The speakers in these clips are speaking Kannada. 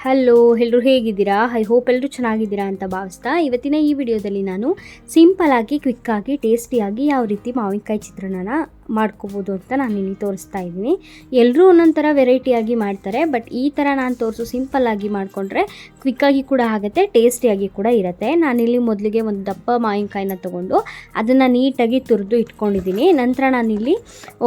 ಹಲೋ ಎಲ್ಲರೂ ಹೇಗಿದ್ದೀರಾ? ಐ ಹೋಪ್ ಎಲ್ಲರೂ ಚೆನ್ನಾಗಿದ್ದೀರಾ ಅಂತ ಭಾವಿಸ್ತಾ ಇವತ್ತಿನ ಈ ವಿಡಿಯೋದಲ್ಲಿ ನಾನು ಸಿಂಪಲ್ ಆಗಿ ಕ್ವಿಕ್ಕಾಗಿ ಟೇಸ್ಟಿಯಾಗಿ ಯಾವ ರೀತಿ ಮಾವಿನಕಾಯಿ ಚಿತ್ರಾನ್ನನ ಮಾಡ್ಕೋಬೋದು ಅಂತ ನಾನು ಇಲ್ಲಿ ತೋರಿಸ್ತಾ ಇದ್ದೀನಿ. ಎಲ್ಲರೂ ಒಂದೊಂದು ಥರ ವೆರೈಟಿಯಾಗಿ ಮಾಡ್ತಾರೆ ಬಟ್ ಈ ಥರ ನಾನು ತೋರಿಸು ಸಿಂಪಲ್ಲಾಗಿ ಮಾಡಿಕೊಂಡ್ರೆ ಕ್ವಿಕ್ಕಾಗಿ ಕೂಡ ಆಗುತ್ತೆ ಟೇಸ್ಟಿಯಾಗಿ ಕೂಡ ಇರುತ್ತೆ. ನಾನಿಲ್ಲಿ ಮೊದಲಿಗೆ ಒಂದು ದಪ್ಪ ಮಾವಿನಕಾಯಿನ ತೊಗೊಂಡು ಅದನ್ನು ನೀಟಾಗಿ ತುರಿದು ಇಟ್ಕೊಂಡಿದ್ದೀನಿ. ನಂತರ ನಾನಿಲ್ಲಿ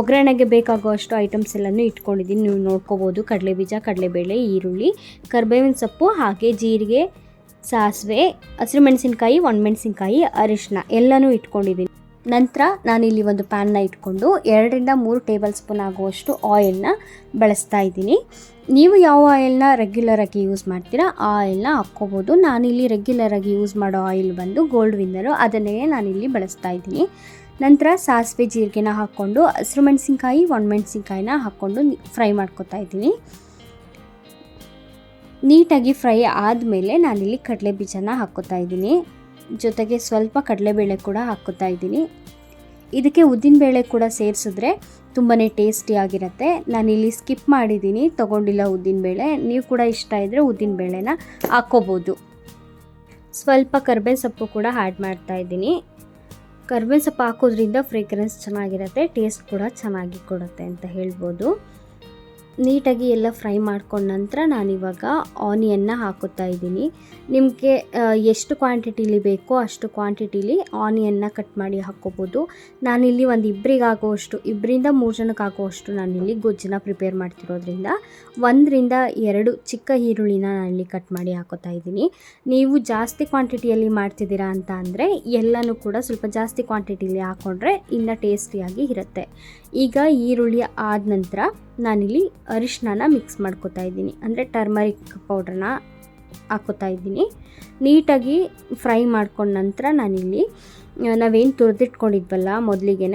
ಒಗ್ಗರಣೆಗೆ ಬೇಕಾಗುವಷ್ಟು ಐಟಮ್ಸ್ ಎಲ್ಲನೂ ಇಟ್ಕೊಂಡಿದ್ದೀನಿ. ನೀವು ನೋಡ್ಕೋಬೋದು, ಕಡಲೆಬೀಜ, ಕಡಲೆಬೇಳೆ, ಈರುಳ್ಳಿ, ಕರ್ಬೇವಿನ ಸೊಪ್ಪು, ಹಾಗೆ ಜೀರಿಗೆ, ಸಾಸಿವೆ, ಹಸಿರು ಮೆಣಸಿನ್ಕಾಯಿ, ಒಣಮೆಣಸಿನ್ಕಾಯಿ ಅರಿಶಿನ ಎಲ್ಲನೂ ಇಟ್ಕೊಂಡಿದ್ದೀನಿ. ನಂತರ ನಾನಿಲ್ಲಿ ಒಂದು ಪ್ಯಾನ್ನ ಇಟ್ಕೊಂಡು ಎರಡರಿಂದ ಮೂರು ಟೇಬಲ್ ಸ್ಪೂನ್ ಆಗುವಷ್ಟು ಆಯಿಲ್ನ ಬಳಸ್ತಾ ಇದ್ದೀನಿ. ನೀವು ಯಾವ ಆಯಿಲ್ನ ರೆಗ್ಯುಲರಾಗಿ ಯೂಸ್ ಮಾಡ್ತೀರಾ, ಆ ಆಯಿಲ್ನ ಹಾಕ್ಕೋಬೋದು. ನಾನಿಲ್ಲಿ ರೆಗ್ಯುಲರಾಗಿ ಯೂಸ್ ಮಾಡೋ ಆಯಿಲ್ ಬಂದು ಗೋಲ್ಡ್ ವಿನ್ನರು ಅದನ್ನೇ ನಾನಿಲ್ಲಿ ಬಳಸ್ತಾ ಇದ್ದೀನಿ. ನಂತರ ಸಾಸಿವೆ ಜೀರಿಗೆನ ಹಾಕ್ಕೊಂಡು ಹಸಿರು ಮೆಣಸಿನ್ಕಾಯಿ ಒಣಮೆಣಸಿನ್ಕಾಯಿನ ಹಾಕ್ಕೊಂಡು ಫ್ರೈ ಮಾಡ್ಕೊತಾ ಇದ್ದೀನಿ. ನೀಟಾಗಿ ಫ್ರೈ ಆದಮೇಲೆ ನಾನಿಲ್ಲಿ ಕಡಲೆ ಬೀಜನ ಹಾಕ್ಕೋತಾ ಇದ್ದೀನಿ. ಜೊತೆಗೆ ಸ್ವಲ್ಪ ಕಡಲೆಬೇಳೆ ಕೂಡ ಹಾಕುತ್ತಾ ಇದ್ದೀನಿ. ಇದಕ್ಕೆ ಉದ್ದಿನಬೇಳೆ ಕೂಡ ಸೇರಿಸಿದ್ರೆ ತುಂಬಾ ಟೇಸ್ಟಿಯಾಗಿರುತ್ತೆ ನಾನಿಲ್ಲಿ ಸ್ಕಿಪ್ ಮಾಡಿದ್ದೀನಿ, ತೊಗೊಂಡಿಲ್ಲ ಉದ್ದಿನಬೇಳೆ ನೀವು ಕೂಡ ಇಷ್ಟ ಇದ್ದರೆ ಉದ್ದಿನಬೇಳೆನ ಹಾಕ್ಕೋಬೋದು. ಸ್ವಲ್ಪ ಕರ್ಬೇವು ಸೊಪ್ಪು ಕೂಡ ಆ್ಯಡ್ ಮಾಡ್ತಾ ಇದ್ದೀನಿ. ಕರ್ಬೇವು ಸೊಪ್ಪು ಹಾಕೋದ್ರಿಂದ ಫ್ರೇಗ್ರೆನ್ಸ್ ಚೆನ್ನಾಗಿರುತ್ತೆ ಟೇಸ್ಟ್ ಕೂಡ ಚೆನ್ನಾಗಿ ಕೊಡುತ್ತೆ ಅಂತ ಹೇಳ್ಬೋದು. ನೀಟಾಗಿ ಎಲ್ಲ ಫ್ರೈ ಮಾಡ್ಕೊಂಡ ನಂತರ ನಾನಿವಾಗ ಆನಿಯನ್ನ ಹಾಕೋತಾ ಇದ್ದೀನಿ. ನಿಮಗೆ ಎಷ್ಟು ಕ್ವಾಂಟಿಟಿಲಿ ಬೇಕೋ ಅಷ್ಟು ಕ್ವಾಂಟಿಟಿಲಿ ಆನಿಯನ್ನ ಕಟ್ ಮಾಡಿ ಹಾಕ್ಕೋಬೋದು ನಾನಿಲ್ಲಿ ಒಂದು ಇಬ್ಬರಿಗೆ ಆಗುವಷ್ಟು ಇಬ್ಬರಿಂದ ಮೂರು ಜನಕ್ಕೆ ಆಗೋವಷ್ಟು ನಾನಿಲ್ಲಿ ಗೊಜ್ಜನ್ನ ಪ್ರಿಪೇರ್ ಮಾಡ್ತಿರೋದ್ರಿಂದ ಒಂದರಿಂದ ಎರಡು ಚಿಕ್ಕ ಈರುಳ್ಳಿನ ನಾನಿಲ್ಲಿ ಕಟ್ ಮಾಡಿ ಹಾಕೋತಾ ಇದ್ದೀನಿ. ನೀವು ಜಾಸ್ತಿ ಕ್ವಾಂಟಿಟಿಯಲ್ಲಿ ಮಾಡ್ತಿದ್ದೀರಾ ಅಂತ ಅಂದರೆ ಎಲ್ಲನೂ ಕೂಡ ಸ್ವಲ್ಪ ಜಾಸ್ತಿ ಕ್ವಾಂಟಿಟಿಲಿ ಹಾಕ್ಕೊಂಡ್ರೆ ಇನ್ನೂ ಟೇಸ್ಟಿಯಾಗಿ ಇರುತ್ತೆ. ಈಗ ಈರುಳ್ಳಿ ಆದ ನಂತರ ನಾನಿಲ್ಲಿ ಅರಿಶಿನ ಮಿಕ್ಸ್ ಮಾಡ್ಕೋತಾ ಇದ್ದೀನಿ. ಅಂದರೆ ಟರ್ಮರಿಕ್ ಪೌಡ್ರನ್ನ ಹಾಕೋತಾ ಇದ್ದೀನಿ. ನೀಟಾಗಿ ಫ್ರೈ ಮಾಡ್ಕೊಂಡ ನಂತರ ನಾನಿಲ್ಲಿ ನಾವೇನು ತುರಿದಿಟ್ಕೊಂಡಿದ್ವಲ್ಲ ಮೊದಲಿಗೆ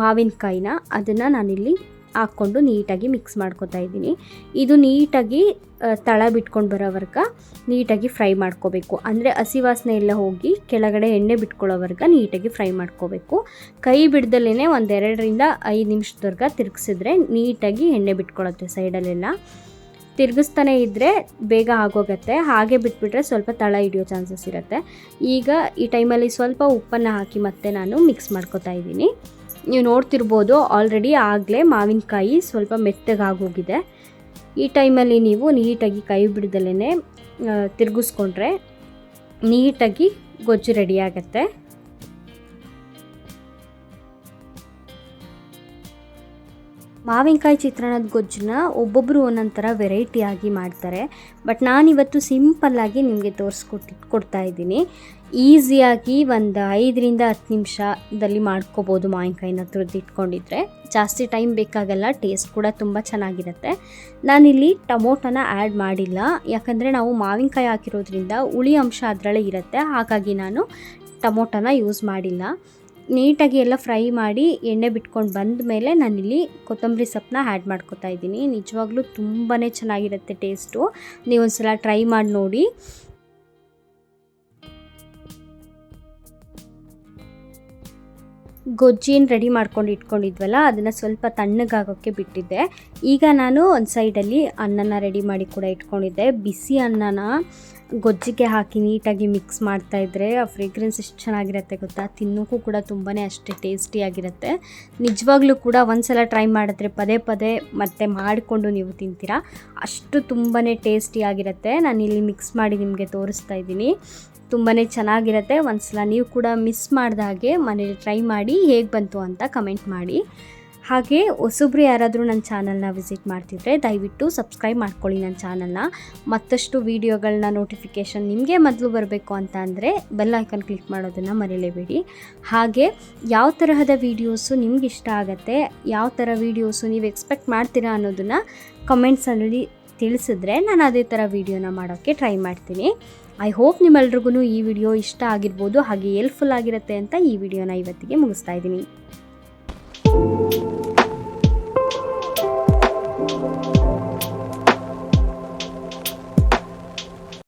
ಮಾವಿನಕಾಯಿನ, ಅದನ್ನು ನಾನಿಲ್ಲಿ ಹಾಕ್ಕೊಂಡು ನೀಟಾಗಿ ಮಿಕ್ಸ್ ಮಾಡ್ಕೋತಾ ಇದ್ದೀನಿ. ಇದು ನೀಟಾಗಿ ತಳ ಬಿಟ್ಕೊಂಡು ಬರೋವರ್ಗ ನೀಟಾಗಿ ಫ್ರೈ ಮಾಡ್ಕೋಬೇಕು. ಅಂದರೆ ಹಸಿ ವಾಸನೆ ಎಲ್ಲ ಹೋಗಿ ಕೆಳಗಡೆ ಎಣ್ಣೆ ಬಿಟ್ಕೊಳ್ಳೋವರ್ಗ ನೀಟಾಗಿ ಫ್ರೈ ಮಾಡ್ಕೋಬೇಕು. ಕೈ ಬಿಡ್ದಲೇ ಒಂದೆರಡರಿಂದ ಐದು ನಿಮಿಷದವರೆಗೆ ತಿರುಗಿಸಿದ್ರೆ ನೀಟಾಗಿ ಎಣ್ಣೆ ಬಿಟ್ಕೊಳ್ಳುತ್ತೆ ಸೈಡಲ್ಲೆಲ್ಲ. ತಿರುಗಿಸ್ತಾನೆ ಇದ್ದರೆ ಬೇಗ ಆಗೋಗುತ್ತೆ. ಹಾಗೆ ಬಿಟ್ಬಿಟ್ರೆ ಸ್ವಲ್ಪ ತಳ ಹಿಡಿಯೋ ಚಾನ್ಸಸ್ ಇರುತ್ತೆ. ಈಗ ಈ ಟೈಮಲ್ಲಿ ಸ್ವಲ್ಪ ಉಪ್ಪನ್ನು ಹಾಕಿ ಮತ್ತೆ ನಾನು ಮಿಕ್ಸ್ ಮಾಡ್ಕೋತಾ ಇದ್ದೀನಿ. ನೀವು ನೋಡ್ತಿರ್ಬೋದು, ಆಲ್ರೆಡಿ ಆಗಲೇ ಮಾವಿನಕಾಯಿ ಸ್ವಲ್ಪ ಮೆತ್ತಗಾಗೋಗಿದೆ. ಈ ಟೈಮಲ್ಲಿ ನೀವು ನೀಟಾಗಿ ಕೈ ಬಿಡ್ದಲೇ ತಿರುಗಿಸ್ಕೊಂಡ್ರೆ ನೀಟಾಗಿ ಗೊಜ್ಜು ರೆಡಿ ಮಾವಿನಕಾಯಿ ಚಿತ್ರಾನ್ನದ ಗೊಜ್ಜನ್ನ ಒಬ್ಬೊಬ್ಬರು ಒಂದೊಂದು ಥರ ವೆರೈಟಿಯಾಗಿ ಮಾಡ್ತಾರೆ. ಬಟ್ ನಾನಿವತ್ತು ಸಿಂಪಲ್ಲಾಗಿ ನಿಮಗೆ ತೋರಿಸ್ಕೊಟ್ಟು ಕೊಡ್ತಾ ಇದ್ದೀನಿ. ಈಸಿಯಾಗಿ ಒಂದು ಐದರಿಂದ ಹತ್ತು ನಿಮಿಷದಲ್ಲಿ ಮಾಡ್ಕೋಬೋದು ಮಾವಿನಕಾಯಿನ ತುರಿದಿಟ್ಕೊಂಡಿದ್ರೆ ಜಾಸ್ತಿ ಟೈಮ್ ಬೇಕಾಗಲ್ಲ ಟೇಸ್ಟ್ ಕೂಡ ತುಂಬ ಚೆನ್ನಾಗಿರುತ್ತೆ. ನಾನಿಲ್ಲಿ ಟೊಮೊಟೊನ ಆ್ಯಡ್ ಮಾಡಿಲ್ಲ. ಯಾಕಂದರೆ ನಾವು ಮಾವಿನಕಾಯಿ ಹಾಕಿರೋದ್ರಿಂದ ಹುಳಿ ಅಂಶ ಅದರಲ್ಲೇ ಇರುತ್ತೆ. ಹಾಗಾಗಿ ನಾನು ಟೊಮೊಟೊನ ಯೂಸ್ ಮಾಡಿಲ್ಲ. ನೀಟಾಗಿ ಎಲ್ಲ ಫ್ರೈ ಮಾಡಿ ಎಣ್ಣೆ ಬಿಟ್ಕೊಂಡು ಬಂದ ಮೇಲೆ ನಾನಿಲ್ಲಿ ಕೊತ್ತಂಬರಿ ಸೊಪ್ಪನ್ನ ಆ್ಯಡ್ ಮಾಡ್ಕೊತಾ ಇದ್ದೀನಿ. ನಿಜವಾಗ್ಲೂ ತುಂಬಾ ಚೆನ್ನಾಗಿರುತ್ತೆ ಟೇಸ್ಟು. ನೀವು ಒಂದ್ಸಲ ಟ್ರೈ ಮಾಡಿ ನೋಡಿ. ಗೊಜ್ಜಿನ ರೆಡಿ ಮಾಡ್ಕೊಂಡು ಇಟ್ಕೊಂಡಿದ್ವಲ್ಲ, ಅದನ್ನು ಸ್ವಲ್ಪ ತಣ್ಣಗಾಗೋಕ್ಕೆ ಬಿಟ್ಟಿದ್ದೆ. ಈಗ ನಾನು ಒಂದು ಸೈಡಲ್ಲಿ ಅನ್ನನ ರೆಡಿ ಮಾಡಿ ಕೂಡ ಇಟ್ಕೊಂಡಿದ್ದೆ. ಬಿಸಿ ಅನ್ನನ ಗೊಜ್ಜಿಗೆ ಹಾಕಿ ನೀಟಾಗಿ ಮಿಕ್ಸ್ ಮಾಡ್ತಾ ಮಾಡ್ತಾಯಿದ್ರೆ ಆ ಫ್ರೇಗ್ರೆನ್ಸ್ ಎಷ್ಟು ಚೆನ್ನಾಗಿರುತ್ತೆ ಗೊತ್ತಾ? ತಿನ್ನೋಕ್ಕೂ ಕೂಡ ತುಂಬಾ ಅಷ್ಟೇ ಟೇಸ್ಟಿಯಾಗಿರುತ್ತೆ ನಿಜವಾಗ್ಲೂ ಕೂಡ ಒಂದು ಸಲ ಟ್ರೈ ಮಾಡಿದ್ರೆ ಪದೇ ಪದೇ ಮತ್ತೆ ಮಾಡಿಕೊಂಡು ನೀವು ತಿಂತೀರಾ? ಅಷ್ಟು ತುಂಬಾ ಟೇಸ್ಟಿಯಾಗಿರುತ್ತೆ ಇಲ್ಲಿ ಮಿಕ್ಸ್ ಮಾಡಿ ನಿಮಗೆ ತೋರಿಸ್ತಾ ಇದ್ದೀನಿ. ತುಂಬಾ ಚೆನ್ನಾಗಿರುತ್ತೆ. ಒಂದು ಸಲ ನೀವು ಕೂಡ ಮಿಸ್ ಮಾಡಿದ ಹಾಗೆ ಮನೇಲಿ ಟ್ರೈ ಮಾಡಿ ಹೇಗೆ ಬಂತು ಅಂತ ಕಮೆಂಟ್ ಮಾಡಿ. ಹಾಗೆ ಹೊಸಬ್ರು ಯಾರಾದರೂ ನನ್ನ ಚಾನಲ್ನ ವಿಸಿಟ್ ಮಾಡ್ತಿದ್ರೆ ದಯವಿಟ್ಟು ಸಬ್ಸ್ಕ್ರೈಬ್ ಮಾಡ್ಕೊಳ್ಳಿ ನನ್ನ ಚಾನಲ್ನ. ಮತ್ತಷ್ಟು ವೀಡಿಯೋಗಳನ್ನ ನೋಟಿಫಿಕೇಷನ್ ನಿಮಗೆ ಮೊದಲು ಬರಬೇಕು ಅಂತ ಅಂದರೆ ಬೆಲ್ ಐಕನ್ ಕ್ಲಿಕ್ ಮಾಡೋದನ್ನು ಮರೀಲೇಬೇಡಿ. ಹಾಗೆ ಯಾವ ತರಹದ ವೀಡಿಯೋಸು ನಿಮ್ಗೆ ಇಷ್ಟ ಆಗುತ್ತೆ, ಯಾವ ಥರ ವೀಡಿಯೋಸು ನೀವು ಎಕ್ಸ್ಪೆಕ್ಟ್ ಮಾಡ್ತೀರಾ ಅನ್ನೋದನ್ನು ಕಮೆಂಟ್ಸಲ್ಲಿ ತಿಳಿಸಿದ್ರೆ ನಾನು ಅದೇ ಥರ ವೀಡಿಯೋನ ಮಾಡೋಕ್ಕೆ ಟ್ರೈ ಮಾಡ್ತೀನಿ. ಐ ಹೋಪ್ ನಿಮ್ಮೆಲ್ರಿಗೂ ಈ ವಿಡಿಯೋ ಇಷ್ಟ ಆಗಿರ್ಬೋದು, ಹಾಗೆ ಹೆಲ್ಪ್ಫುಲ್ ಆಗಿರುತ್ತೆ ಅಂತ ಈ ವಿಡಿಯೋನ ಇವತ್ತಿಗೆ ಮುಗಿಸ್ತಾ ಇದ್ದೀನಿ.